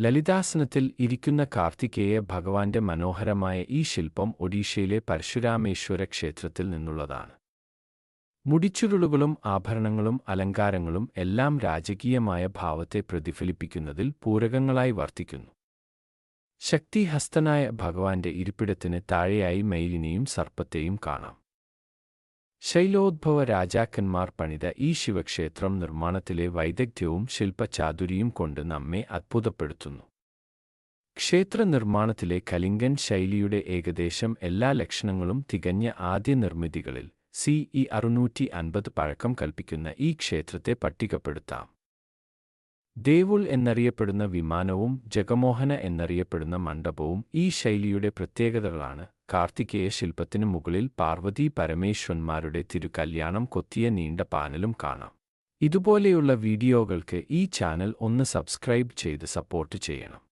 ലളിതാസനത്തിൽ ഇരിക്കുന്ന കാർത്തികേയ ഭഗവാന്റെ മനോഹരമായ ഈ ശില്പം ഒഡീഷയിലെ പരശുരാമേശ്വര ക്ഷേത്രത്തിൽ നിന്നുള്ളതാണ്. മുടിച്ചുരുളുകളും ആഭരണങ്ങളും അലങ്കാരങ്ങളും എല്ലാം രാജകീയമായ ഭാവത്തെ പ്രതിഫലിപ്പിക്കുന്നതിൽ പൂരകങ്ങളായി വർത്തിക്കുന്നു. ശക്തിഹസ്തനായ ഭഗവാന്റെ ഇരിപ്പിടത്തിന് താഴെയായി മയിലിനെയും സർപ്പത്തെയും കാണാം. ശൈലോദ്ഭവ രാജാക്കന്മാർ പണിത ഈ ശിവക്ഷേത്രം നിർമ്മാണത്തിലെ വൈദഗ്ധ്യവും ശില്പചാതുരിയും കൊണ്ട് നമ്മെ അത്ഭുതപ്പെടുത്തുന്നു. ക്ഷേത്ര നിർമ്മാണത്തിലെ കലിംഗൻ ശൈലിയുടെ ഏകദേശം എല്ലാ ലക്ഷണങ്ങളും തികഞ്ഞ ആദ്യ നിർമ്മിതികളിൽ സി ഇ അറുന്നൂറ്റി അൻപത് പഴക്കം കൽപ്പിക്കുന്ന ഈ ക്ഷേത്രത്തെ പട്ടികപ്പെടുത്താം. ദേവുൾ എന്നറിയപ്പെടുന്ന വിമാനവും ജഗമോഹന എന്നറിയപ്പെടുന്ന മണ്ഡപവും ഈ ശൈലിയുടെ പ്രത്യേകതകളാണ്. കാർത്തികേയ ശില്പത്തിനു മുകളിൽ പാർവതി പരമേശ്വരന്മാരുടെ തിരുകല്യാണം കൊത്തിയ നീണ്ട പാനലും കാണാം. ഇതുപോലെയുള്ള വീഡിയോകൾക്ക് ഈ ചാനൽ ഒന്ന് സബ്സ്ക്രൈബ് ചെയ്ത് സപ്പോർട്ട് ചെയ്യണം.